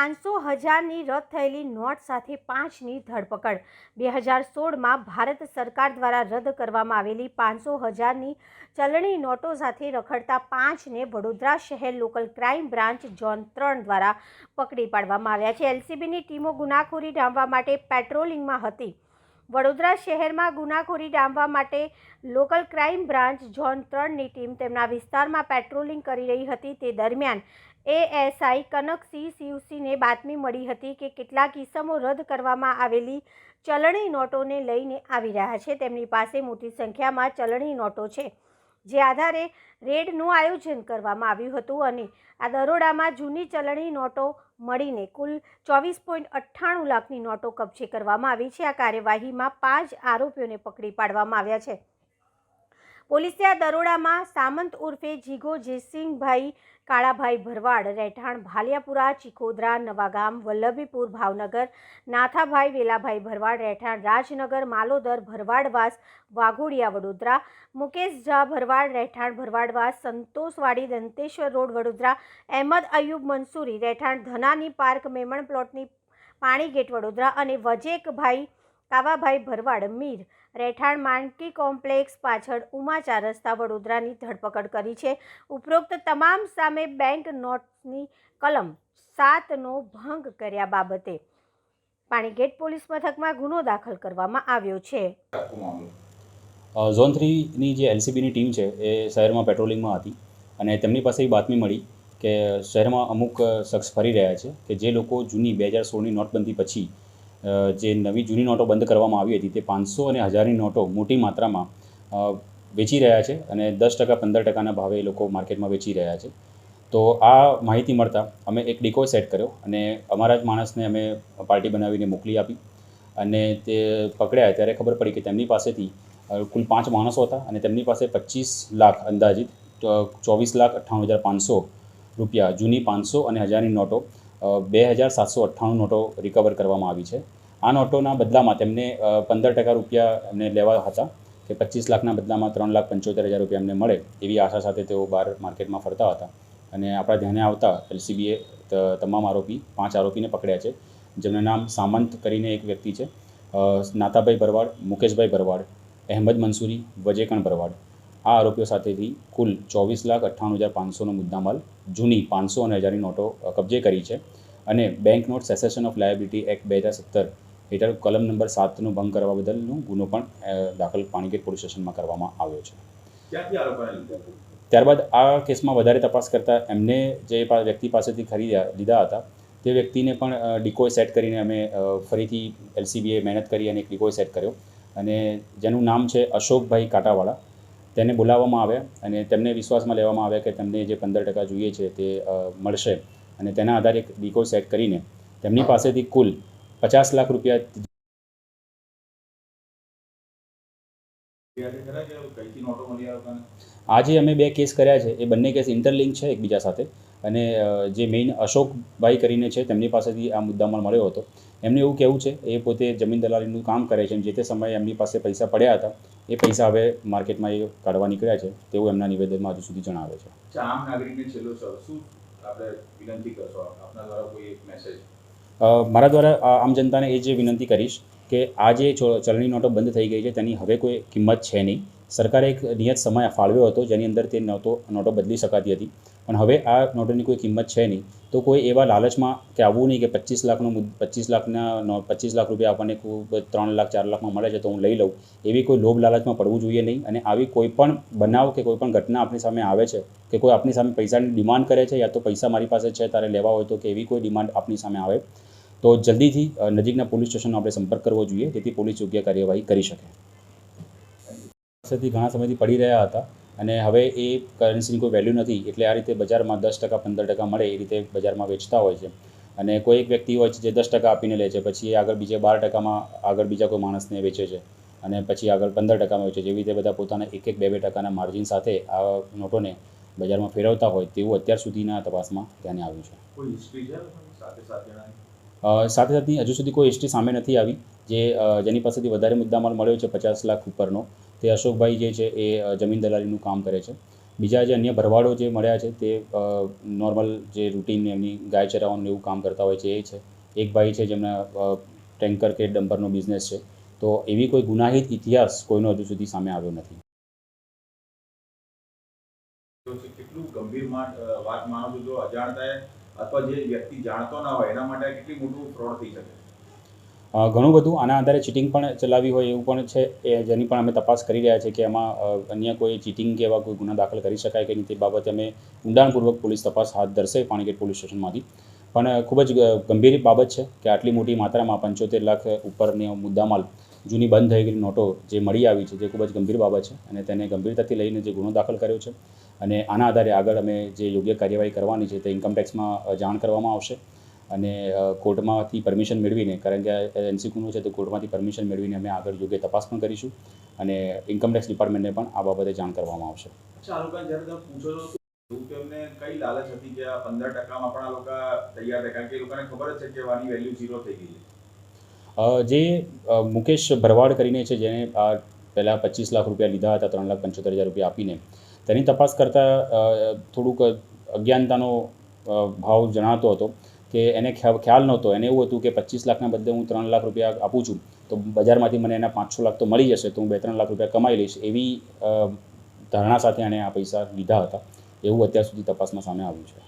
પાંચસો હજારની રદ થયેલી નોટ સાથે પાંચની ધરપકડ. બે હજાર સોળમાં ભારત સરકાર દ્વારા રદ કરવામાં આવેલી પાંચસો હજારની ચલણી નોટો સાથે રખડતા પાંચને વડોદરા શહેર લોકલ ક્રાઇમ બ્રાન્ચ ઝોન ત્રણ દ્વારા પકડી પાડવામાં આવ્યા છે. એલસીબીની ટીમો ગુનાખોરી ડામવા માટે પેટ્રોલિંગમાં હતી. વડોદરા શહેરમાં ગુનાખોરી ડામવા માટે લોકલ ક્રાઇમ બ્રાન્ચ ઝોન ત્રણની ટીમ તેમના વિસ્તારમાં પેટ્રોલિંગ કરી રહી હતી. તે દરમિયાન એએસઆઈ કનકસિંહ શિવસિંહને બાતમી મળી હતી કે કેટલાક ઇસમો રદ કરવામાં આવેલી ચલણી નોટોને લઈને આવી રહ્યા છે. તેમની પાસે મોટી સંખ્યામાં ચલણી નોટો છે, જે આધારે રેડનું આયોજન કરવામાં આવ્યું હતું અને આ દરોડામાં જૂની ચલણી નોટો મળીને કુલ ચોવીસ પોઈન્ટ અઠ્ઠાણું લાખની નોટો કબજે કરવામાં આવી છે. આ કાર્યવાહીમાં પાંચ આરોપીઓને પકડી પાડવામાં આવ્યા છે. પોલીસે આ દરોડામાં સામંત ઉર્ફે જીગો જયસિંહભાઈ કાળાભાઈ ભરવાડ, રહેઠાણ ભાલિયાપુરા, ચિખોદરા, નવાગામ, વલ્લભીપુર, ભાવનગર, નાથાભાઈ વેલાભાઈ ભરવાડ, રહેઠાણ રાજનગર, માલોદર, ભરવાડવાસ, વાઘોડિયા, વડોદરા, મુકેશ ઝા ભરવાડ, રહેઠાણ ભરવાડવાસ, સંતોષવાડી, દંતેશ્વર રોડ, વડોદરા, અહેમદ અયુબ મંસૂરી, રહેઠાણ ધનાની પાર્ક, મેમણ પ્લોટની પાણી ગેટ, વડોદરા અને વજેકભાઈ કાવાભાઈ ભરવાડ, મીર રહેઠાણ માનકી કોમ્પ્લેક્સ પાછળ ઉમાચા રસ્તા વડોદરાની ધરપકડ કરી છે. ઉપરોક્ત તમામ સામે બેંક નોટ્સની કલમ સાતનો ભંગ કર્યા બાબતે પાણીગેટ પોલીસ મથકમાં ગુનો દાખલ કરવામાં આવ્યો છે. ઝોન થ્રીની જે એલસીબીની ટીમ છે એ શહેરમાં પેટ્રોલિંગમાં હતી અને તેમની પાસે એક બાતમી મળી કે શહેરમાં અમુક શખ્સ ફરી રહ્યા છે કે જે લોકો જૂની બે હજાર સોળની નોટબંધી પછી જે નવી જૂની નોટો બંધ કરવામાં આવી હતી તે પાંચસો અને હજારની નોટો મોટી માત્રામાં વેચી રહ્યા છે અને દસ ટકા, પંદર ટકાના ભાવે એ લોકો માર્કેટમાં વેચી રહ્યા છે. તો આ માહિતી મળતા અમે એક ડીકો સેટ કર્યો અને અમારા જ માણસને અમે પાર્ટી બનાવીને મોકલી આપી અને તે પકડ્યા. ત્યારે ખબર પડી કે તેમની પાસેથી કુલ પાંચ માણસો હતા અને તેમની પાસે પચીસ લાખ અંદાજિત ચોવીસ લાખ અઠ્ઠાણું હજાર પાંચસો રૂપિયા, જૂની પાંચસો અને હજારની નોટો બે હજાર સાતસો અઠ્ઠાણું નોટો રિકવર કરવામાં આવી છે. આ નોટોના બદલામાં તેમને પંદર ટકા રૂપિયા એમને લેવા હતા કે પચીસ લાખના બદલામાં ત્રણ લાખ પંચોતેર હજાર રૂપિયા એમને મળે એવી આશા સાથે તેઓ બહાર માર્કેટમાં ફરતા હતા. અને આપણા ધ્યાને આવતા એલસીબીએ તમામ આરોપી, પાંચ આરોપીને પકડ્યા છે. જેમનું નામ સામંત કરીને એક વ્યક્તિ છે. નાતાભાઈ ભરવાડ, મુકેશભાઈ ભરવાડ, અહેમદ મંસૂરી, વજેકણ ભરવાડ. આ આરોપીઓ સાથેથી કુલ ચોવીસ લાખ અઠ્ઠાણું હજાર પાંચસોનો મુદ્દામાલ, જૂની પાંચસો અને હજારની નોટો કબજે કરી છે. અને bank note cessation of liability act બે હજાર સત્તર હેઠળ કલમ નંબર સાતનો ભંગ કરવા બદલનો ગુનો પણ દાખલ પાણીગેટ પોલીસ સ્ટેશનમાં કરવામાં આવ્યો છે? ત્યારબાદ આ કેસમાં વધારે તપાસ કરતાં એમને જે વ્યક્તિ પાસેથી ખરીદ્યા લીધા હતા તે વ્યક્તિને પણ ડિકોય સેટ કરીને અમે ફરીથી એલસીબીએ મહેનત કરી અને એક ડિકોય સેટ કર્યો. અને જેનું નામ છે અશોકભાઈ કાંટાવાળા. તેને બોલાવવામાં આવ્યા અને તેમને વિશ્વાસમાં લેવામાં આવ્યા કે તેમને જે પંદર ટકા જોઈએ છે તે મળશે. અને તેના આધારે એક ડિકોય સેટ કરીને તેમની પાસેથી કુલ પચાસ લાખ રૂપિયા? આજે અમે બે કેસ કર્યા છે. એ બંને કેસ ઇન્ટરલિંક છે એકબીજા સાથે. અને જે મેઇન અશોકભાઈ કરીને છે તેમની પાસેથી આ મુદ્દામાં મળ્યો હતો. એમને એવું કહેવું છે, એ પોતે જમીન દલાલીનું કામ કરે છે અને જે તે સમયે એમની પાસે પૈસા પડ્યા હતા, એ પૈસા હવે માર્કેટમાં એ કાઢવા નીકળ્યા છે. તેવું એમના નિવેદનમાં હજુ સુધી જણાવે છે. આમ નાગરિકને છેલ્લો શું આપણે વિનંતી કરશો આપના દ્વારા કોઈ એક મેસેજ મારા દ્વારા આમ જનતાને એ જે વિનંતી કરીશ કે આ જે ચલણી નોટો બંધ થઈ ગઈ છે, તેની હવે કોઈ કિંમત છે નહીં. સરકારે એક નિયત સમય ફાળવ્યો હતો, જેની અંદર તે નોટો નોટો બદલી શકાતી હતી. પણ હવે આ નોટોની કોઈ કિંમત છે નહીં. તો કોઈ એવા લાલચમાં કે આવવું નહીં કે પચીસ લાખનો પચીસ લાખના પચીસ લાખ રૂપિયા આપણને ખૂબ ત્રણ લાખ, ચાર લાખમાં મળે છે તો હું લઈ લઉં. એવી કોઈ લોભ લાલચમાં પડવું જોઈએ નહીં અને આવી કોઈ પણ બનાવ કે કોઈ પણ ઘટના આપણી સામે આવે છે કે કોઈ આપણી સામે પૈસાની ડિમાન્ડ કરે છે, યા તો પૈસા મારી પાસે છે, તારે લેવા હોય તો કે એવી કોઈ ડિમાન્ડ આપણી સામે આવે. તો જલ્દીથી નજીકના પોલીસ સ્ટેશનનો આપણે સંપર્ક કરવો જોઈએ, જેથી પોલીસ યોગ્ય કાર્યવાહી કરી શકે. પાસેથી ઘણા સમયથી પડી રહ્યા હતા અને હવે એ કરન્સીની કોઈ વેલ્યુ નથી, એટલે આ રીતે બજારમાં દસ ટકા, પંદર ટકા મળે એ રીતે બજારમાં વેચતા હોય છે. અને કોઈ એક વ્યક્તિ હોય છે જે દસ ટકા આપીને લે છે, પછી એ આગળ બીજે બાર ટકામાં આગળ બીજા કોઈ માણસને વેચે છે અને પછી આગળ પંદર ટકામાં વેચે છે. એવી રીતે બધા પોતાના એક એક, બે બે ટકાના માર્જિન સાથે આ નોટોને બજારમાં ફેરવતા હોય તેવું અત્યાર સુધીના તપાસમાં ધ્યાને આવ્યું છે. સાથે સાથે હજુ સુધી કોઈ હિસ્ટ્રી સામે નથી આવી જે જેની પાસેથી વધારે મુદ્દામાલ મળ્યો છે પચાસ લાખ ઉપરનો. તે અશોકભાઈ જે છે એ જમીન દલાલીનું કામ કરે છે. બીજા જે અન્ય ભરવાડો જે મળ્યા છે તે નોર્મલ જે રૂટીન એમની ગાય ચરાવવાનું એવું કામ કરતા હોય છે એ છે. એક ભાઈ છે જેમના ટેન્કર કે ડમ્પરનો બિઝનેસ છે. તો એવી કોઈ ગુનાહિત ઇતિહાસ કોઈનો હજુ સુધી સામે આવ્યો નથી. કેટલું ગંભીર વાત માનો છો, જો અથવા જે વ્યક્તિ જાણતો ના હોય, એના માટે કેટલી મોટું ફ્રોડ થઈ શકે? ઘણું બધું. આના આધારે ચીટિંગ પણ ચલાવી હોય એવું પણ છે. એ, જેની પણ અમે તપાસ કરી રહ્યા છીએ કે એમાં અન્ય કોઈ ચીટિંગ કે એવા કોઈ ગુના દાખલ કરી શકાય કે નહીં તે બાબતે અમે ઊંડાણપૂર્વક પોલીસ તપાસ હાથ ધરશે પાણીગેટ પોલીસ સ્ટેશનમાંથી. પણ ખૂબ જ ગંભીર બાબત છે કે આટલી મોટી માત્રામાં પંચોતેર લાખ ઉપરની મુદ્દામાલ જૂની બંધ થઈ ગયેલી નોટો જે મળી આવી છે, જે ખૂબ જ ગંભીર બાબત છે અને તેને ગંભીરતાથી લઈને જે ગુનો દાખલ કર્યો છે અને આના આધારે આગળ અમે જે યોગ્ય કાર્યવાહી કરવાની છે તે ઇન્કમટેક્સમાં જાણ કરવામાં આવશે અને કોર્ટમાંથી પરમિશન મેળવીને, કારણ કે એનસી ગુનો છે તો કોર્ટમાંથી પરમિશન મેળવીને અમે આગળ યોગ્ય તપાસ પણ કરીશું અને ઇન્કમટેક્સ ડિપાર્ટમેન્ટને પણ આ બાબતે જાણ કરવામાં આવશે. કઈ લાલચ હતી કે પંદર ટકામાં પણ આ લોકો તૈયાર કારણ કે લોકોને ખબર જ છે કે વાની વેલ્યુ ઝીરો થઈ ગઈ જે મુકેશ ભરવાડ કરીને છે, જેણે આ પહેલાં પચીસ લાખ રૂપિયા લીધા હતા, ત્રણ લાખ પંચોતેર હજાર રૂપિયા આપીને, તેની તપાસ કરતાં થોડુંક અજ્ઞાનતાનો ભાવ જણાતો હતો કે એને ખ્યા- ખ્યાલ નહોતો. એને એવું હતું કે પચીસ લાખના બદલે હું ત્રણ લાખ રૂપિયા આપું છું, તો બજારમાંથી મને એના પાંચ છ લાખ તો મળી જશે, તો હું બે, ત્રણ લાખ રૂપિયા કમાઈ લઈશ, એવી ધારણા સાથે એણે આ પૈસા લીધા હતા. એવું અત્યાર સુધી તપાસમાં સામે આવ્યું છે.